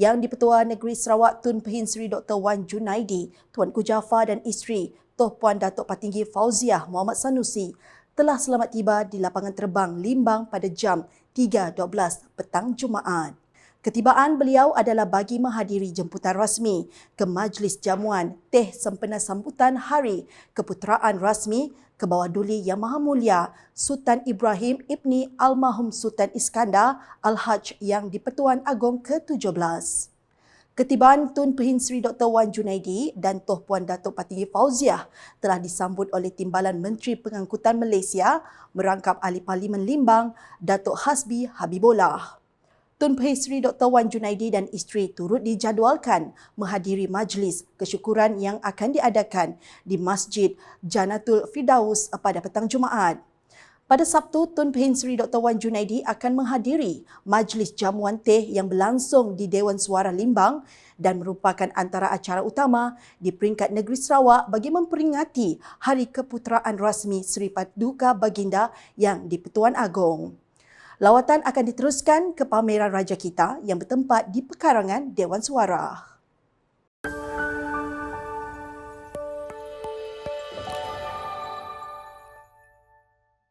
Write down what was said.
yang di-Pertua Negeri Sarawak Tun Pehin Seri Dr. Wan Junaidi, Tuanku Jafar dan isteri Toh Puan Datuk Patinggi Fauziah Muhammad Sanusi telah selamat tiba di lapangan terbang Limbang pada jam 3.12 petang Jumaat. Ketibaan beliau adalah bagi menghadiri jemputan rasmi ke Majlis Jamuan Teh Sempena Sambutan Hari Keputeraan Rasmi ke bawah duli Yang Maha Mulia Sultan Ibrahim Ibni Almarhum Sultan Iskandar Al-Hajj yang di Pertuan Agong ke-17. Ketibaan Tun Pehin Seri Dr. Wan Junaidi dan Toh Puan Datuk Patinggi Fauziah telah disambut oleh Timbalan Menteri Pengangkutan Malaysia merangkap Ahli Parlimen Limbang Datuk Hasbi Habibullah. Tun Pehin Seri Dr. Wan Junaidi dan isteri turut dijadualkan menghadiri majlis kesyukuran yang akan diadakan di Masjid Janatul Fidaus pada petang Jumaat. Pada Sabtu, Tun Pehin Seri Dr. Wan Junaidi akan menghadiri majlis jamuan teh yang berlangsung di Dewan Suara Limbang dan merupakan antara acara utama di peringkat negeri Sarawak bagi memperingati Hari Keputeraan Rasmi Seri Paduka Baginda yang di Pertuan Agong. Lawatan akan diteruskan ke pameran Raja Kita yang bertempat di pekarangan Dewan Suara.